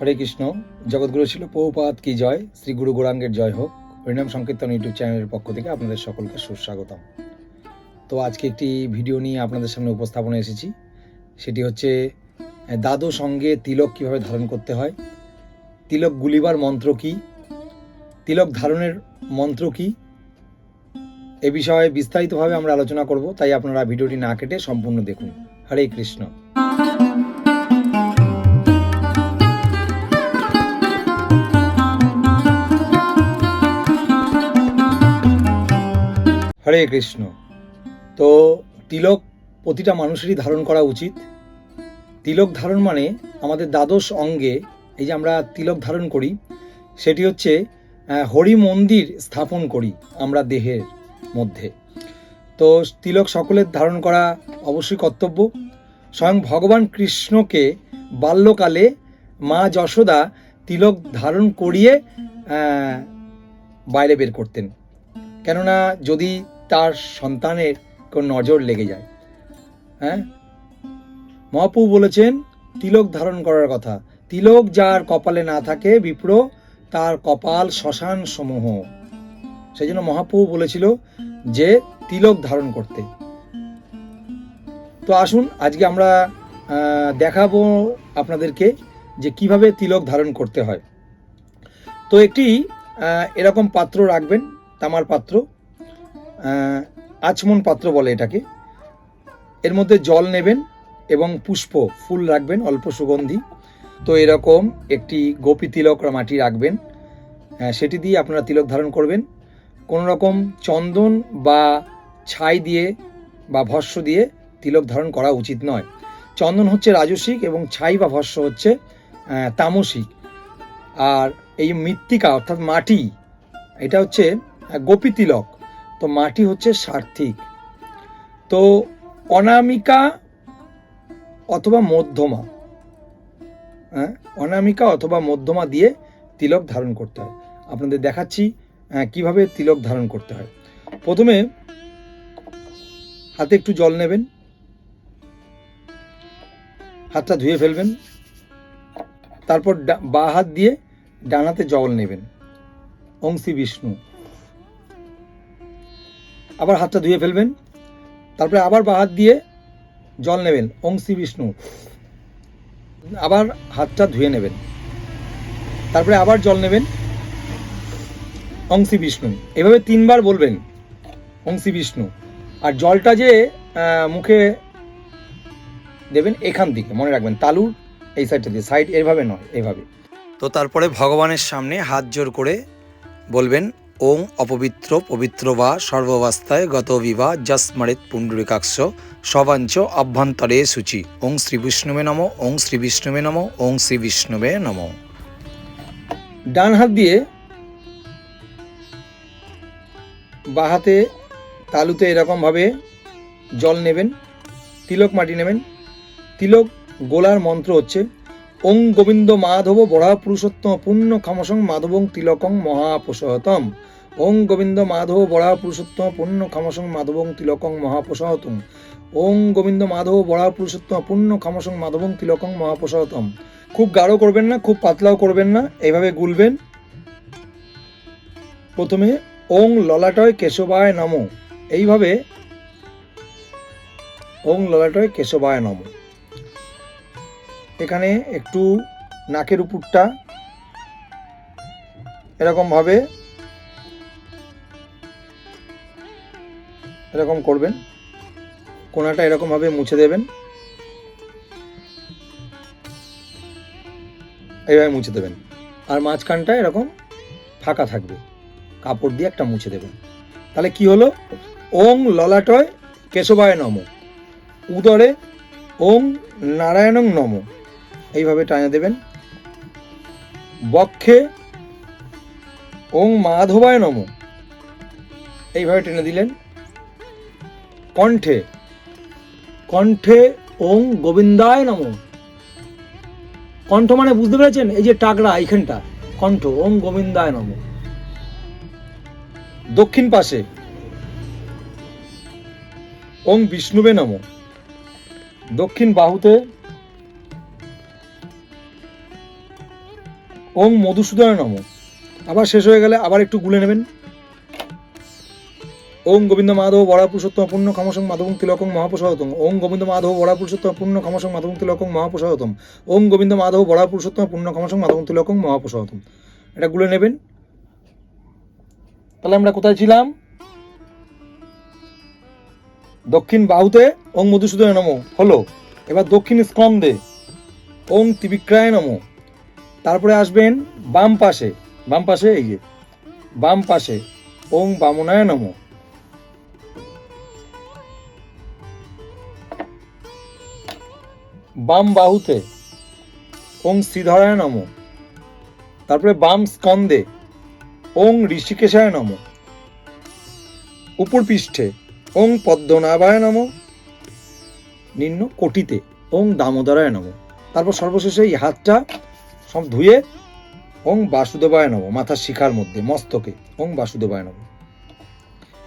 হরে কৃষ্ণ, জগৎগুরু ছিল পৌপাত কি জয়? শ্রী গুরু গৌরাঙ্গের জয় হোক। হরিনাম সংকীর্তন ইউটিউব চ্যানেলের পক্ষ থেকে আপনাদের সকলকে সুস্বাগতম। তো আজকে একটি ভিডিও নিয়ে আপনাদের সামনে উপস্থাপনে এসেছি। সেটি হচ্ছে দাদু সঙ্গে তিলক কীভাবে ধারণ করতে হয়? তিলক গুলিবার মন্ত্র কি? তিলক ধারণের মন্ত্র কি? এ বিষয়ে বিস্তারিতভাবে আমরা আলোচনা করব, তাই আপনারা ভিডিওটি না কেটে সম্পূর্ণ দেখুন। হরে কৃষ্ণ। হরে কৃষ্ণ। তো তিলক প্রতিটা মানুষেরই ধারণ করা উচিত। তিলক ধারণ মানে আমাদের দ্বাদশ অঙ্গে এই যে আমরা তিলক ধারণ করি, সেটি হচ্ছে হরি মন্দির স্থাপন করি আমরা দেহের মধ্যে। তো তিলক সকলের ধারণ করা অবশ্যই কর্তব্য। স্বয়ং ভগবান কৃষ্ণকে বাল্যকালে মা যশোদা তিলক ধারণ করিয়ে বাইরে বের করতেন। কেননা যদি তার সন্তানের কোন নজর লেগে যায়। হ্যাঁ? মহাপু বলেছেন, তিলক ধারণ করার কথা। তিলক যার কপালে না থাকে, বিপ্র, তার কপাল শ্মশান সমূহ সেই জন্য মহাপু বলেছিল যে, তিলক ধারণ করতে। তো আসুন, আজকে আমরা দেখাবো আপনাদেরকে যে কীভাবে তিলক ধারণ করতে হয়। তো একটি এরকম পাত্র রাখবেন, তামার পাত্র। আচমন পাত্র বলে এটাকে। এর মধ্যে জল নেবেন এবং পুষ্প, ফুল রাখবেন, অল্প সুগন্ধি। তো এরকম একটি গোপী তিলক মাটি রাখবেন। সেটি দিয়ে আপনারা তিলক ধারণ করবেন। কোনো রকম চন্দন বা ছাই দিয়ে বা ভস্য দিয়ে তিলক ধারণ করা উচিত নয়। চন্দন হচ্ছে রাজসিক এবং ছাই বা ভস্য হচ্ছে তামসিক। আর এই মৃত্তিকা অর্থাৎ মাটি, এটা হচ্ছে গোপী তিলক। তো মাটি হচ্ছে সার্থিক। তো অনামিকা অথবা মধ্যমা হ্যাঁ? অনামিকা অথবা মধ্যমা দিয়ে তিলক ধারণ করতে হয়। আপনাদের দেখাচ্ছি আহ, কীভাবে তিলক ধারণ করতে হয়। প্রথমে হাতে একটু জল নেবেন। হাতটা ধুয়ে ফেলবেন। তারপর বা হাত দিয়ে ডানাতে জল নেবেন। অংশী বিষ্ণু। আবার হাতটা ধুয়ে ফেলবেন। তারপরে আবার বা হাত দিয়ে জল নেবেন অংশী বিষ্ণু। আবার হাতটা ধুয়ে নেবেন। তারপরে আবার জল নেবেন অংশী বিষ্ণু। এভাবে তিনবার বলবেন অংশী বিষ্ণু। আর জলটা যে মুখে দেবেন এখান থেকে মনে রাখবেন, তালুর এই সাইডটা দিয়ে। সাইড এভাবে নয়, এভাবে। তো তারপরে ভগবানের সামনে হাত জোর করে বলবেন ওং অপবিত্র পবিত্র বা সর্বাবস্থায় গত বিবাহ যস্মরেত পুণ্ডরিকাক্ষ সবাঞ্চ অভ্যন্তরে সূচি। ওং শ্রী বিষ্ণুবে নম, ওং শ্রী বিষ্ণুবে নম, ওং শ্রী বিষ্ণুবে নম। ডান হাত দিয়ে বাঁ হাতে তালুতে এরকমভাবে জল নেবেন, তিলক মাটি নেবেন। তিলক গোলার মন্ত্র হচ্ছে, ওং গোবিন্দ মাধব বড়া পুরুষোত্তম পূর্ণ ক্ষমসং মাধবং তিলকং মহাপোষহতম ওং গোবিন্দ মাধব বড়া পুরুষোত্তম পূর্ণ ক্ষমসং মাধবং তিলকং মহাপ্রসাহতম ওং গোবিন্দ মাধব বড়া পুরুষোত্তম পূর্ণ ক্ষমসং মাধবং তিলকং মহাপোষহতম খুব গাঢ় করবেন না, খুব পাতলাও করবেন না, এইভাবে গুলবেন। প্রথমে ওং ললাটয় কেশবায় নম। এইভাবে ওং ললাটয় কেশবায় নম। এখানে একটু নাকের উপরটা এরকমভাবে এরকম করবেন। কোনাটা এরকমভাবে মুছে দেবেন। এইভাবে মুছে দেবেন। আর মাঝখানটা এরকম ফাঁকা থাকবে। কাপড় দিয়ে একটা মুছে দেবেন। তাহলে কি হলো? ওং ললাটয় কেশবায় নম। উদরে ওং নারায়ণং নম। এইভাবে টানে দেবেন। বক্ষে ওং মাধবায় নম। এইভাবে টেনে দিলেন। কণ্ঠে। কণ্ঠে ওং গোবিন্দায় নম। কণ্ঠ মানে বুঝতে পেরেছেন? এই যে টাকরা এইখানটা। কণ্ঠ, ওং গোবিন্দায় নম। দক্ষিণ পাশে। ওং বিষ্ণুবে নম। দক্ষিণ বাহুতে। ওং মধুসূদন নম। আবার শেষ হয়ে গেলে আবার একটু গুলে নেবেন। ওং গোবিন্দ মাধব বড়া পুরুষোত্তম পূর্ণ ক্ষমসং মাধবং তিলকং মহাপ্রসাদতম। ওং গোবিন্দ মাধব বড়া পুরুষোত্তম পূর্ণ ক্ষমসং মাধবং তিলকং মহাপ্রসাদতম। ওং গোবিন্দ মাধব বড়া পুরুষোত্তম পূর্ণ ক্ষমসং মাধবং তিলকং মহাপ্রসাদতম। এটা গুলে নেবেন। তাহলে আমরা কোথায় ছিলাম? দক্ষিণ বাহুতে ওং মধুসূদন নম। হলো। এবার দক্ষিণ স্কন্দে ওং ত্রিবিক্রায় নম। তারপরে আসবেন বাম পাশে। বাম পাশে এই যে। বাম পাশে ওং বামনায় নম। বাম বাহুতে ওং শ্রীধরায় নম। তারপরে বাম স্কন্দে ওং ঋষিকেশায় নম। উপর পৃষ্ঠে ওং পদ্মনাভায় নম। নিম্ন কোটিতে ওং দামোদরায় নম। তারপর সর্বশেষে এই হাতটা সব ধুয়ে ওং বাসুদেবায় নম, মাথার শিখার মধ্যে, মস্তকে ওং বাসুদেবায় নম।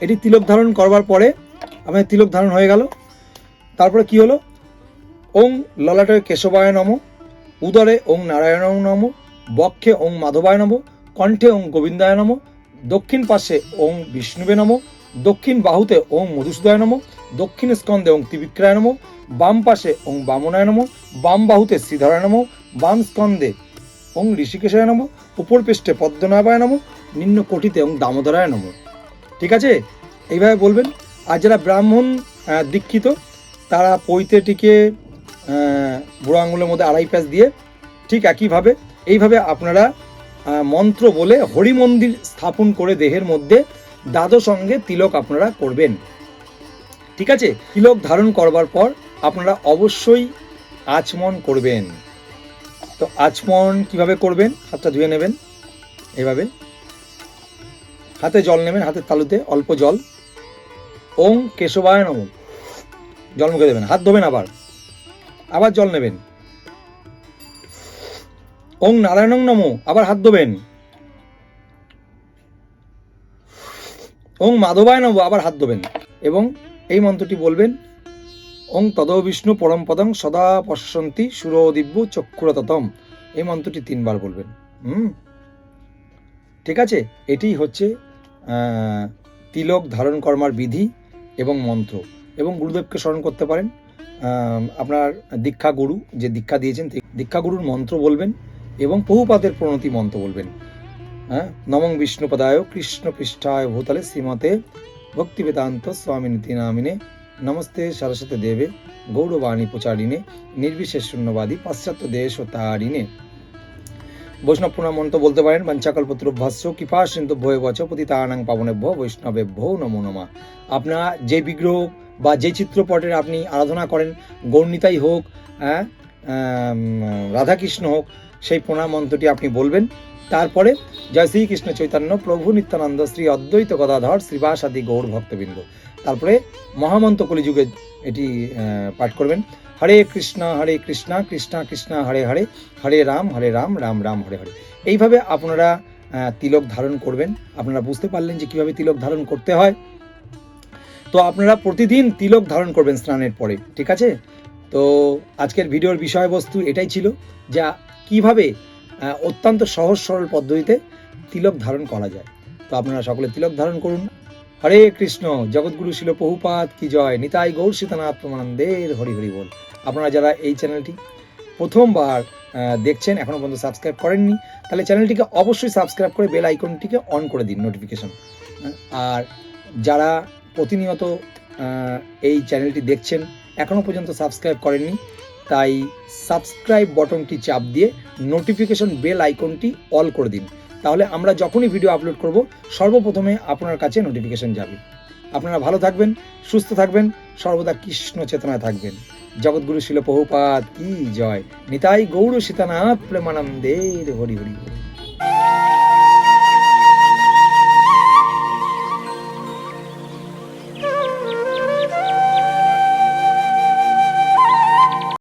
এটি তিলক ধারণ করবার পরে আমাদের তিলক ধারণ হয়ে গেল। তারপরে কি হলো? ওং ললাটে কেশবায় নম। উদরে ওং নারায়ণ নম। বক্ষে ওং মাধবায় নম। কণ্ঠে ওং গোবিন্দায় নম। দক্ষিণ পাশে ওং বিষ্ণুবে নম। দক্ষিণ বাহুতে ওং মধুসূদায় নম। দক্ষিণ স্কন্দে ওং ত্রিবিক্রায় নম। বাম পাশে ওং বামনায় নম। বাম বাহুতে শ্রীধরায় নম। বাম স্কন্দে ওং ঋষিকেশায় নম। উপর পৃষ্ঠে পদ্মনাভায় নম। নিম্ন কোটিতে ওং দামোদরায় নম। ঠিক আছে? এইভাবে বলবেন। আর যারা ব্রাহ্মণ দীক্ষিত, তারা পৈতেটিকে বুড়ো আঙুলের মধ্যে আড়াই প্যাঁচ দিয়ে ঠিক একইভাবে, এইভাবে আপনারা মন্ত্র বলে হরি মন্দির স্থাপন করে দেহের মধ্যে দ্বাদশ অঙ্গে তিলক আপনারা করবেন। ঠিক আছে? তিলক ধারণ করবার পর আপনারা অবশ্যই আচমন করবেন। তো আচমন কীভাবে করবেন? হাতটা ধুয়ে নেবেন, এভাবে। হাতে জল নেবেন, হাতের তালুতে অল্প জল। ওং কেশবায় নম। জল মুখে দেবেন, হাত ধোবেন আবার। আবার জল নেবেন। ওং নারায়ণং নমো, আবার হাত ধোবেন। ওং মাধবায় নব আবার হাত ধোবেন। এবং এই মন্ত্রটি বলবেন, ওং তদ বিষ্ণু পরম পদং সদা পশ্যন্তি সুরদিব্য চক্ষুরততম। এই মন্ত্রটি তিনবার বলবেন। হুম? ঠিক আছে? এটি হচ্ছে তিলক ধারণ কর্মার বিধি এবং মন্ত্র। এবং গুরুদেবকে স্মরণ করতে পারেন। আপনার দীক্ষা গুরু যে দীক্ষা দিয়েছেন দীক্ষা গুরুর মন্ত্র বলবেন এবং বহুপাতের প্রণতি মন্ত্র বলবেন। হ্যাঁ? নমং বিষ্ণুপদায় কৃষ্ণ পৃষ্ঠায় ভূতলে শ্রীমতে ভক্তি বেদান্ত স্বামী নীতি নামিনে নমস্তে সরস্বতী দেবে গৌরবাণী প্রচারিণে নির্বিশেষ শূন্যবাদী পাশ্চাত্য দেশ ও তারিণে বৈষ্ণব প্রণাম মন্ত্র বলতে পারেন বাঞ্চাকল্পত্র ভাষ্য কৃপা সিন্ধু ভয় বচ পতিতানাং পাবনেভ্য বৈষ্ণবেভ্য নমো নমা। আপনার যে বিগ্রহ বা যে চিত্রপটের আপনি আরাধনা করেন, গৌরনিতাই হোক হ্যাঁ রাধাকৃষ্ণ হোক, সেই প্রণাম মন্ত্রটি আপনি বলবেন। তারপরে জয় শ্রীকৃষ্ণ চৈতন্য, প্রভু নিত্যানন্দ, শ্রী অদ্বৈত গদাধর, শ্রীবাসাদি গৌর ভক্তবৃন্দ। তারপরে মহামন্ত্র কলিযুগে এটি পাঠ করবেন। হরে কৃষ্ণ হরে কৃষ্ণ কৃষ্ণ কৃষ্ণ, হরে হরে হরে রাম হরে রাম রাম রাম, হরে হরে। এইভাবে আপনারা তিলক ধারণ করবেন। আপনারা বুঝতে পারলেন যে কীভাবে তিলক ধারণ করতে হয়। তো আপনারা প্রতিদিন তিলক ধারণ করবেন স্নানের পরে, ঠিক আছে? তো আজকের ভিডিওর বিষয়বস্তু এটাই ছিল যা কীভাবে অত্যন্ত সহজ সরল পদ্ধতিতে তিলক ধারণ করা যায়। তো আপনারা সকলে তিলক ধারণ করুন। হরে কৃষ্ণ, জগৎগুরু ছিল বহুপাত কি জয়, নিতাই গৌর সীতানাথ হরি হরি বল। আপনারা যারা এই চ্যানেলটি প্রথমবার দেখছেন, এখনও পর্যন্ত সাবস্ক্রাইব করেননি, তাহলে চ্যানেলটিকে অবশ্যই সাবস্ক্রাইব করে বেল আইকনটিকে অন করে দিন, নোটিফিকেশন। আর যারা প্রতিনিয়ত এই চ্যানেলটি দেখছেন, এখনও পর্যন্ত সাবস্ক্রাইব করেননি, তাই সাবস্ক্রাইব বটনটি চাপ দিয়ে নোটিফিকেশন বেল আইকনটি অল করে দিন। তাহলে আমরা যখনই ভিডিও আপলোড করব, সর্বপ্রথমে আপনার কাছে নোটিফিকেশন যাবে। আপনারা ভালো থাকবেন, সুস্থ থাকবেন, সর্বদা কৃষ্ণ চেতনায় থাকবেন। জগৎগুরু শিল বহুপাত কি জয়। নিতাই গৌর সীতানাথ প্রেমানন্দের হরি হরি বল।